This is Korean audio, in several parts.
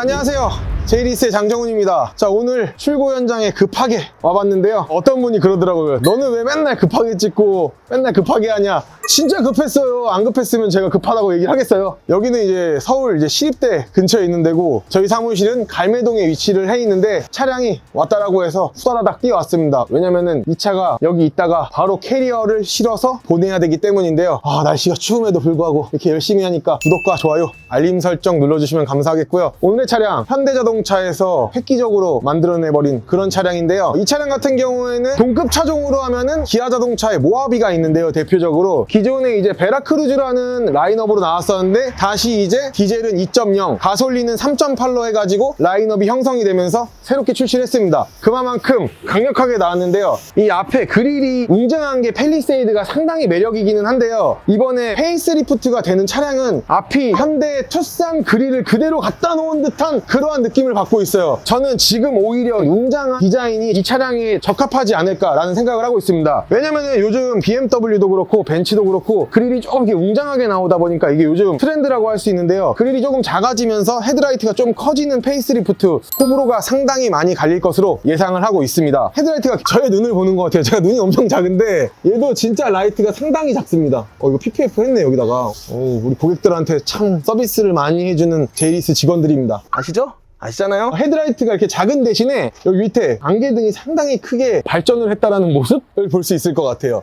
자, 안녕하세요. 제이리스의 장정훈입니다. 자, 오늘 출고 현장에 급하게 와봤는데요. 어떤 분이 그러더라고요. 너는 왜 맨날 급하게 찍고 맨날 급하게 하냐? 진짜 급했어요. 안 급했으면 제가 급하다고 얘기를 하겠어요. 여기는 이제 서울 이제 시립대 근처에 있는 데고 저희 사무실은 갈매동에 위치를 해 있는데 차량이 왔다라고 해서 후다다닥 뛰어왔습니다. 왜냐면은 이 차가 여기 있다가 바로 캐리어를 실어서 보내야 되기 때문인데요. 아, 날씨가 추움에도 불구하고 이렇게 열심히 하니까 구독과 좋아요, 알림 설정 눌러주시면 감사하겠고요. 오늘의 차량 현대자동 차에서 획기적으로 만들어내버린 그런 차량인데요. 이 차량 같은 경우에는 동급 차종으로 하면은 기아 자동차의 모하비가 있는데요. 대표적으로 기존에 이제 베라크루즈라는 라인업으로 나왔었는데 다시 이제 디젤은 2.0, 가솔린은 3.8로 해가지고 라인업이 형성이 되면서 새롭게 출시를 했습니다. 그만큼 강력하게 나왔는데요. 이 앞에 그릴이 웅장한 게 펠리세이드가 상당히 매력이기는 한데요. 이번에 페이스리프트가 되는 차량은 앞이 현대 투싼 그릴을 그대로 갖다 놓은 듯한 그러한 느낌 을 받고 있어요. 저는 지금 오히려 웅장한 디자인이 이 차량에 적합하지 않을까라는 생각을 하고 있습니다. 왜냐면 요즘 BMW도 그렇고 벤츠도 그렇고 그릴이 좀 이렇게 웅장하게 나오다 보니까 이게 요즘 트렌드라고 할 수 있는데요. 그릴이 조금 작아지면서 헤드라이트가 좀 커지는 페이스리프트 호불호가 상당히 많이 갈릴 것으로 예상을 하고 있습니다. 헤드라이트가 저의 눈을 보는 것 같아요. 제가 눈이 엄청 작은데 얘도 진짜 라이트가 상당히 작습니다. 어 이거 PPF 했네 여기다가. 어, 우리 고객들한테 참 서비스를 많이 해주는 제이리스 직원들입니다. 아시죠? 아시잖아요? 헤드라이트가 이렇게 작은 대신에 여기 밑에 안개등이 상당히 크게 발전을 했다는 모습을 볼 수 있을 것 같아요.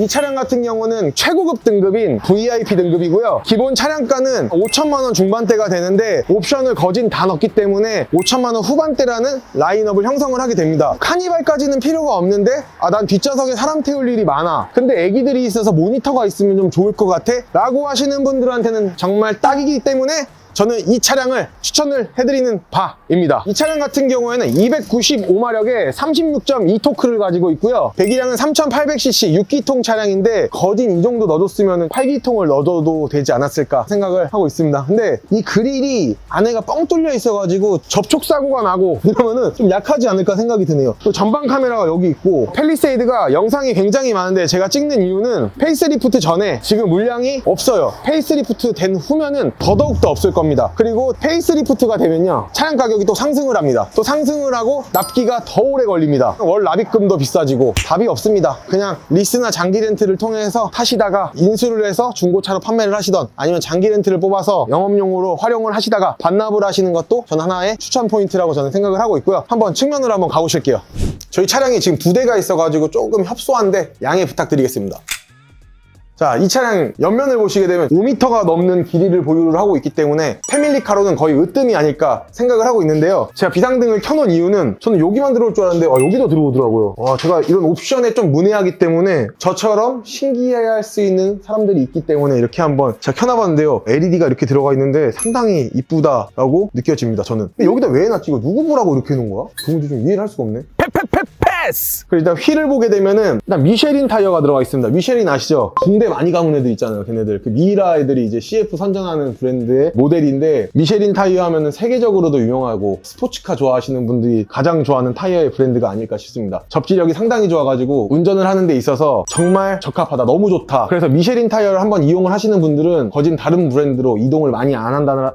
이 차량 같은 경우는 최고급 등급인 VIP 등급이고요. 기본 차량가는 5천만 원 중반대가 되는데 옵션을 거진 다 넣기 때문에 5천만 원 후반대라는 라인업을 형성을 하게 됩니다. 카니발까지는 필요가 없는데 아 난 뒷좌석에 사람 태울 일이 많아. 근데 애기들이 있어서 모니터가 있으면 좀 좋을 것 같아. 라고 하시는 분들한테는 정말 딱이기 때문에 저는 이 차량을 추천을 해드리는 바입니다. 이 차량 같은 경우에는 295마력에 36.2 토크를 가지고 있고요. 배기량은 3800cc 6기통 차량인데 거진 이 정도 넣어줬으면 8기통을 넣어도 되지 않았을까 생각을 하고 있습니다. 근데 이 그릴이 안에가 뻥 뚫려 있어가지고 접촉사고가 나고 이러면은 좀 약하지 않을까 생각이 드네요. 또 전방 카메라가 여기 있고 펠리세이드가 영상이 굉장히 많은데 제가 찍는 이유는 페이스리프트 전에 지금 물량이 없어요. 페이스리프트 된 후면은 더더욱 더 없을 겁니다. 그리고 페이스리프트가 되면요. 차량 가격이 또 상승을 합니다. 또 상승을 하고 납기가 더 오래 걸립니다. 월 납입금도 비싸지고 답이 없습니다. 그냥 리스나 장기 렌트를 통해서 타시다가 인수를 해서 중고차로 판매를 하시던 아니면 장기 렌트를 뽑아서 영업용으로 활용을 하시다가 반납을 하시는 것도 전 하나의 추천 포인트라고 저는 생각을 하고 있고요. 한번 측면으로 한번 가보실게요. 저희 차량이 지금 두 대가 있어가지고 조금 협소한데 양해 부탁드리겠습니다. 자, 이 차량 옆면을 보시게 되면 5m가 넘는 길이를 보유를 하고 있기 때문에 패밀리카로는 거의 으뜸이 아닐까 생각을 하고 있는데요. 제가 비상등을 켜놓은 이유는 저는 여기만 들어올 줄 알았는데 아, 여기도 들어오더라고요. 와, 제가 이런 옵션에 좀 문의하기 때문에 저처럼 신기해할 수 있는 사람들이 있기 때문에 이렇게 한번 제가 켜놔봤는데요. LED가 이렇게 들어가 있는데 상당히 이쁘다라고 느껴집니다, 저는. 근데 여기다 왜 해놨지? 이거 누구 보라고 이렇게 해놓은 거야? 도무지 좀 이해를 할 수가 없네. 패스! 그리고 일단 휠을 보게 되면은 일단 미쉐린 타이어가 들어가 있습니다. 미쉐린 아시죠? 군대 많이 가문 애들 있잖아요. 걔네들 그 미라 애들이 이제 CF 선전하는 브랜드의 모델인데 미쉐린 타이어 하면은 세계적으로도 유명하고 스포츠카 좋아하시는 분들이 가장 좋아하는 타이어의 브랜드가 아닐까 싶습니다. 접지력이 상당히 좋아가지고 운전을 하는 데 있어서 정말 적합하다. 너무 좋다. 그래서 미쉐린 타이어를 한번 이용을 하시는 분들은 거진 다른 브랜드로 이동을 많이 안 한다는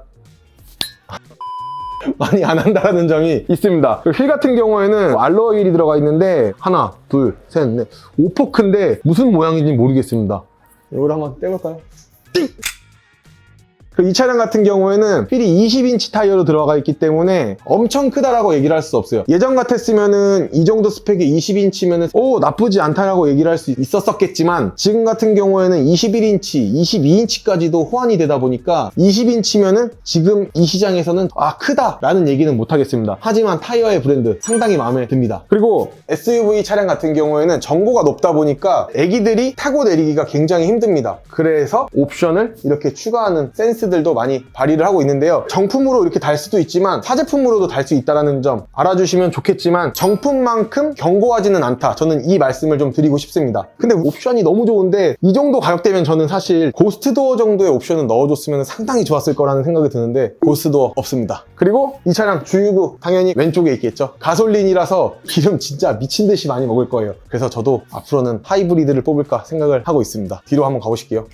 많이 안 한다는 점이 있습니다. 그휠 같은 경우에는 알로이 휠이 들어가 있는데 하나, 둘, 셋, 넷, 오포크인데 무슨 모양인지 모르겠습니다. 이걸 한번 떼볼까요? 띵! 그 이 차량 같은 경우에는 휠이 20인치 타이어로 들어가 있기 때문에 엄청 크다라고 얘기를 할 수 없어요. 예전 같았으면은 이 정도 스펙의 20인치면은 오 나쁘지 않다라고 얘기를 할 수 있었었겠지만 지금 같은 경우에는 21인치, 22인치까지도 호환이 되다 보니까 20인치면은 지금 이 시장에서는 아 크다라는 얘기는 못 하겠습니다. 하지만 타이어의 브랜드 상당히 마음에 듭니다. 그리고 SUV 차량 같은 경우에는 전고가 높다 보니까 애기들이 타고 내리기가 굉장히 힘듭니다. 그래서 옵션을 이렇게 추가하는 센스 들도 많이 발휘를 하고 있는데요. 정품으로 이렇게 달 수도 있지만 사제품으로도 달 수 있다는 점 알아주시면 좋겠지만 정품만큼 견고하지는 않다. 저는 이 말씀을 좀 드리고 싶습니다. 근데 옵션이 너무 좋은데 이 정도 가격대면 저는 사실 고스트도어 정도의 옵션을 넣어줬으면 상당히 좋았을 거라는 생각이 드는데 고스트도어 없습니다. 그리고 이 차량 주유구 당연히 왼쪽에 있겠죠. 가솔린이라서 기름 진짜 미친 듯이 많이 먹을 거예요. 그래서 저도 앞으로는 하이브리드를 뽑을까 생각을 하고 있습니다. 뒤로 한번 가보실게요.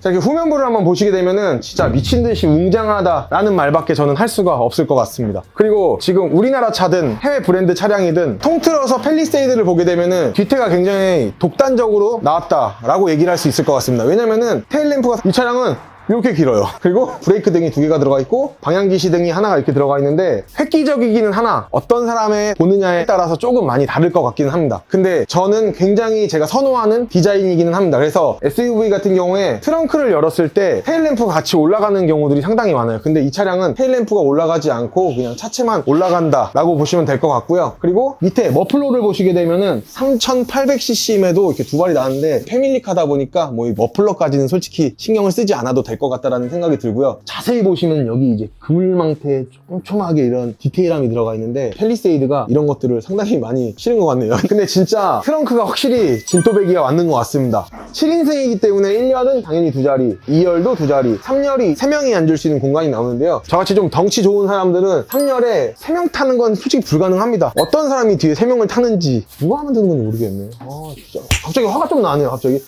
자, 이렇게 후면부를 한번 보시게 되면은 진짜 미친 듯이 웅장하다라는 말밖에 저는 할 수가 없을 것 같습니다. 그리고 지금 우리나라 차든 해외 브랜드 차량이든 통틀어서 펠리세이드를 보게 되면은 뒤태가 굉장히 독단적으로 나왔다라고 얘기를 할 수 있을 것 같습니다. 왜냐면은 테일램프가 이 차량은 이렇게 길어요. 그리고 브레이크 등이 두 개가 들어가 있고 방향지시 등이 하나가 이렇게 들어가 있는데 획기적이기는 하나 어떤 사람의 보느냐에 따라서 조금 많이 다를 것 같기는 합니다. 근데 저는 굉장히 제가 선호하는 디자인이기는 합니다. 그래서 SUV 같은 경우에 트렁크를 열었을 때 테일램프가 같이 올라가는 경우들이 상당히 많아요. 근데 이 차량은 테일램프가 올라가지 않고 그냥 차체만 올라간다 라고 보시면 될 것 같고요. 그리고 밑에 머플러를 보시게 되면은 3800cc임에도 이렇게 두 발이 나는데 패밀리카다 보니까 뭐 이 머플러까지는 솔직히 신경을 쓰지 않아도 될 것 같다라는 생각이 들고요. 자세히 보시면 여기 이제 그물망태에 촘촘하게 이런 디테일함이 들어가 있는데 펠리세이드가 이런 것들을 상당히 많이 실은 것 같네요. 근데 진짜 트렁크가 확실히 진또배기가 맞는 것 같습니다. 7인승이기 때문에 1열은 당연히 두 자리, 2열도 두 자리, 3열이 3명이 앉을 수 있는 공간이 나오는데요. 저같이 좀 덩치 좋은 사람들은 3열에 3명 타는 건 솔직히 불가능합니다. 어떤 사람이 뒤에 3명을 타는지 누가 하면 되는 건지 모르겠네. 아 진짜 갑자기 화가 좀 나네요 갑자기.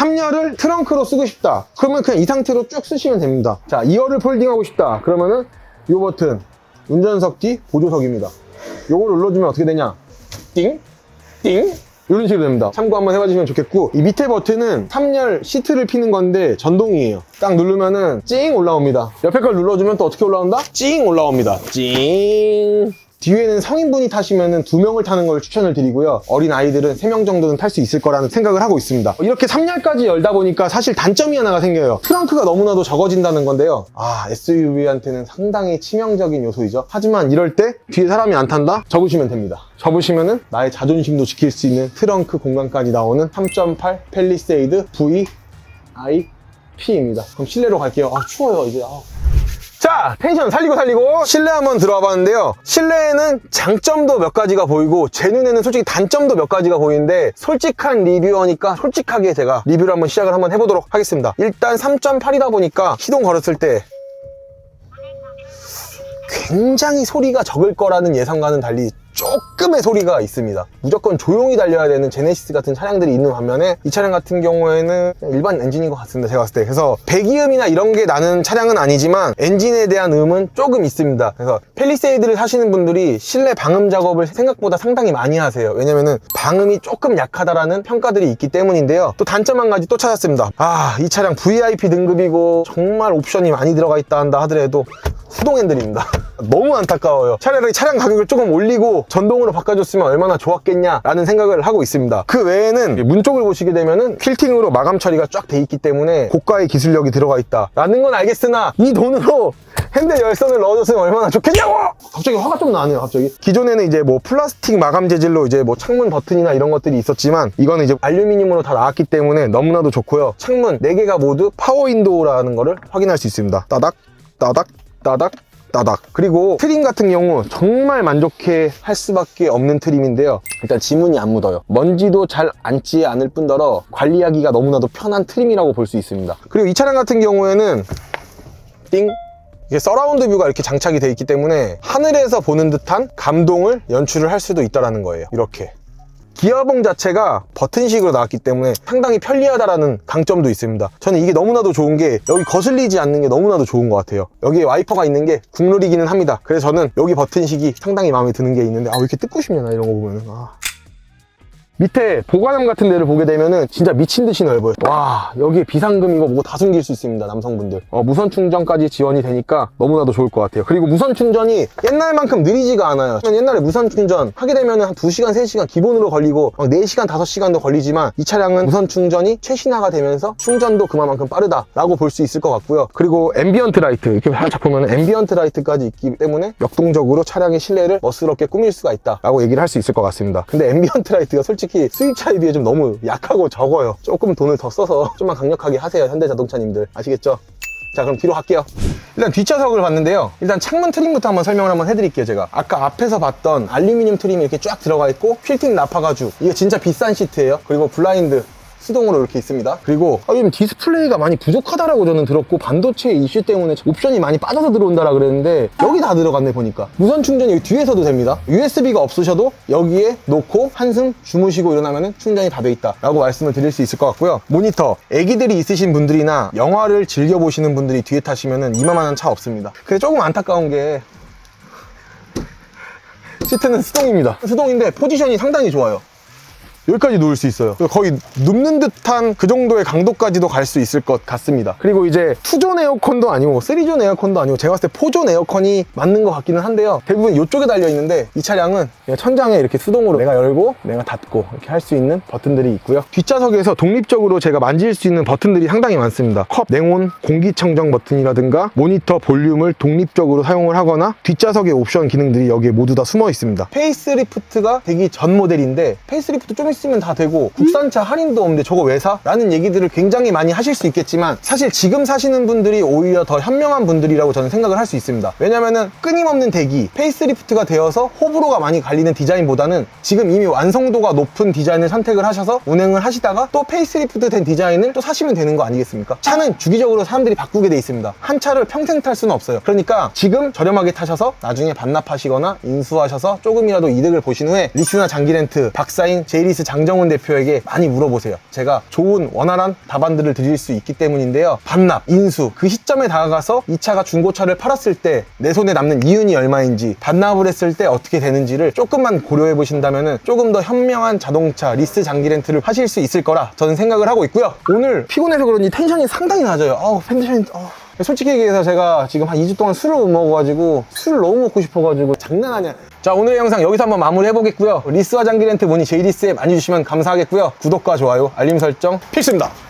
3열을 트렁크로 쓰고 싶다. 그러면 그냥 이 상태로 쭉 쓰시면 됩니다. 자, 2열을 폴딩하고 싶다. 그러면은 이 버튼, 운전석 뒤 보조석입니다. 요걸 눌러주면 어떻게 되냐? 띵, 띵, 이런 식으로 됩니다. 참고 한번 해봐주시면 좋겠고, 이 밑에 버튼은 3열 시트를 피는 건데 전동이에요. 딱 누르면은 찡 올라옵니다. 옆에 걸 눌러주면 또 어떻게 올라온다? 찡 올라옵니다. 찡. 뒤에는 성인분이 타시면 두 명을 타는 걸 추천을 드리고요. 어린 아이들은 세 명 정도는 탈 수 있을 거라는 생각을 하고 있습니다. 이렇게 3열까지 열다 보니까 사실 단점이 하나가 생겨요. 트렁크가 너무나도 적어진다는 건데요. 아, SUV한테는 상당히 치명적인 요소이죠. 하지만 이럴 때 뒤에 사람이 안 탄다? 접으시면 됩니다. 접으시면은 나의 자존심도 지킬 수 있는 트렁크 공간까지 나오는 3.8 펠리세이드 VIP입니다. 그럼 실내로 갈게요. 아, 추워요, 이제. 아. 자, 텐션 살리고 살리고 실내 한번 들어와 봤는데요. 실내에는 장점도 몇 가지가 보이고 제 눈에는 솔직히 단점도 몇 가지가 보이는데 솔직한 리뷰어니까 솔직하게 제가 리뷰를 한번 시작을 한번 해보도록 하겠습니다. 일단 3.8이다 보니까 시동 걸었을 때 굉장히 소리가 적을 거라는 예상과는 달리 조금의 소리가 있습니다. 무조건 조용히 달려야 되는 제네시스 같은 차량들이 있는 반면에 이 차량 같은 경우에는 일반 엔진인 것 같습니다. 제가 봤을 때. 그래서 배기음이나 이런 게 나는 차량은 아니지만 엔진에 대한 음은 조금 있습니다. 그래서 펠리세이드를 사시는 분들이 실내 방음 작업을 생각보다 상당히 많이 하세요. 왜냐면은 방음이 조금 약하다라는 평가들이 있기 때문인데요. 또 단점 한 가지 또 찾았습니다. 아, 이 차량 VIP 등급이고 정말 옵션이 많이 들어가 있다 한다 하더라도 수동 핸들입니다. 너무 안타까워요. 차라리 차량 가격을 조금 올리고 전동으로 바꿔줬으면 얼마나 좋았겠냐라는 생각을 하고 있습니다. 그 외에는 문 쪽을 보시게 되면은 퀼팅으로 마감 처리가 쫙 돼 있기 때문에 고가의 기술력이 들어가 있다라는 건 알겠으나 이 돈으로 핸들 열선을 넣어줬으면 얼마나 좋겠냐고! 갑자기 화가 좀 나네요, 갑자기. 기존에는 이제 뭐 플라스틱 마감 재질로 이제 뭐 창문 버튼이나 이런 것들이 있었지만 이거는 이제 알루미늄으로 다 나왔기 때문에 너무나도 좋고요. 창문 4개가 모두 파워 윈도우라는 거를 확인할 수 있습니다. 따닥, 따닥, 따닥, 따닥. 그리고 트림 같은 경우 정말 만족해 할 수밖에 없는 트림인데요. 일단 지문이 안 묻어요. 먼지도 잘 앉지 않을 뿐더러 관리하기가 너무나도 편한 트림이라고 볼 수 있습니다. 그리고 이 차량 같은 경우에는 띵 이게 서라운드 뷰가 이렇게 장착이 되어 있기 때문에 하늘에서 보는 듯한 감동을 연출을 할 수도 있다는 거예요. 이렇게. 기어봉 자체가 버튼식으로 나왔기 때문에 상당히 편리하다라는 강점도 있습니다. 저는 이게 너무나도 좋은 게 여기 거슬리지 않는 게 너무나도 좋은 것 같아요. 여기에 와이퍼가 있는 게 국룰이기는 합니다. 그래서 저는 여기 버튼식이 상당히 마음에 드는 게 있는데 아 왜 이렇게 뜯고 싶냐 나 이런 거 보면은 아. 밑에 보관함 같은 데를 보게 되면은 진짜 미친 듯이 넓어요. 와, 여기에 비상금이고 뭐고 다 숨길 수 있습니다, 남성분들. 어, 무선 충전까지 지원이 되니까 너무나도 좋을 것 같아요. 그리고 무선 충전이 옛날만큼 느리지가 않아요. 옛날에 무선 충전 하게 되면은 한 2시간, 3시간 기본으로 걸리고 막 4시간, 5시간도 걸리지만 이 차량은 무선 충전이 최신화가 되면서 충전도 그만큼 빠르다라고 볼 수 있을 것 같고요. 그리고 앰비언트 라이트 이렇게 살짝 보면 앰비언트 라이트까지 있기 때문에 역동적으로 차량의 실내를 멋스럽게 꾸밀 수가 있다라고 얘기를 할 수 있을 것 같습니다. 근데 앰비언트 라이트가 솔직히 수입차에 비해 좀 너무 약하고 적어요. 조금 돈을 더 써서 좀만 강력하게 하세요. 현대자동차님들 아시겠죠? 자 그럼 뒤로 갈게요 일단 뒷좌석을 봤는데요 일단 창문 트림부터 한번 설명을 한번 해드릴게요 제가 아까 앞에서 봤던 알루미늄 트림이 이렇게 쫙 들어가 있고 퀼팅 나파 가죽 이게 진짜 비싼 시트예요 그리고 블라인드 수동으로 이렇게 있습니다. 그리고 아, 디스플레이가 많이 부족하다라고 저는 들었고 반도체 이슈 때문에 옵션이 많이 빠져서 들어온다라 그랬는데 여기 다 들어갔네 보니까 무선 충전이 여기 뒤에서도 됩니다. USB가 없으셔도 여기에 놓고 한숨 주무시고 일어나면 충전이 다 돼 있다라고 말씀을 드릴 수 있을 것 같고요. 모니터 애기들이 있으신 분들이나 영화를 즐겨 보시는 분들이 뒤에 타시면은 이만한 차 없습니다. 근데 조금 안타까운 게 시트는 수동입니다. 수동인데 포지션이 상당히 좋아요. 여기까지 누울 수 있어요. 거의 눕는 듯한 그 정도의 강도까지도 갈 수 있을 것 같습니다. 그리고 이제 2존 에어컨도 아니고 3존 에어컨도 아니고 제가 봤을 때 4존 에어컨이 맞는 것 같기는 한데요. 대부분 이쪽에 달려 있는데 이 차량은 천장에 이렇게 수동으로 내가 열고 내가 닫고 이렇게 할 수 있는 버튼들이 있고요. 뒷좌석에서 독립적으로 제가 만질 수 있는 버튼들이 상당히 많습니다. 컵 냉온 공기청정 버튼이라든가 모니터 볼륨을 독립적으로 사용을 하거나 뒷좌석의 옵션 기능들이 여기에 모두 다 숨어 있습니다. 페이스리프트가 되기 전 모델인데 페이스리프트 좀 있으면 다 되고 국산차 할인도 없는데 저거 왜 사? 라는 얘기들을 굉장히 많이 하실 수 있겠지만 사실 지금 사시는 분들이 오히려 더 현명한 분들이라고 저는 생각을 할 수 있습니다. 왜냐면은 끊임없는 대기, 페이스리프트가 되어서 호불호가 많이 갈리는 디자인보다는 지금 이미 완성도가 높은 디자인을 선택을 하셔서 운행을 하시다가 또 페이스리프트 된 디자인을 또 사시면 되는 거 아니겠습니까? 차는 주기적으로 사람들이 바꾸게 돼 있습니다. 한 차를 평생 탈 수는 없어요. 그러니까 지금 저렴하게 타셔서 나중에 반납하시거나 인수하셔서 조금이라도 이득을 보신 후에 리스나 장기 렌트 박사인 제이리스 장정훈 대표에게 많이 물어보세요. 제가 좋은 원활한 답안들을 드릴 수 있기 때문인데요. 반납, 인수 그 시점에 다가가서 이 차가 중고차를 팔았을 때 내 손에 남는 이윤이 얼마인지 반납을 했을 때 어떻게 되는지를 조금만 고려해 보신다면 조금 더 현명한 자동차 리스 장기 렌트를 하실 수 있을 거라 저는 생각을 하고 있고요. 오늘 피곤해서 그런지 텐션이 상당히 낮아요. 아우 텐션이 아우. 솔직히 얘기해서 제가 지금 한 2주 동안 술을 못 먹어가지고 술을 너무 먹고 싶어가지고 장난 아니야. 자 오늘 영상 여기서 한번 마무리 해 보겠고요. 리스와 장기 렌트 문의 제이리스에 많이 주시면 감사하겠고요. 구독과 좋아요, 알림 설정 필수입니다.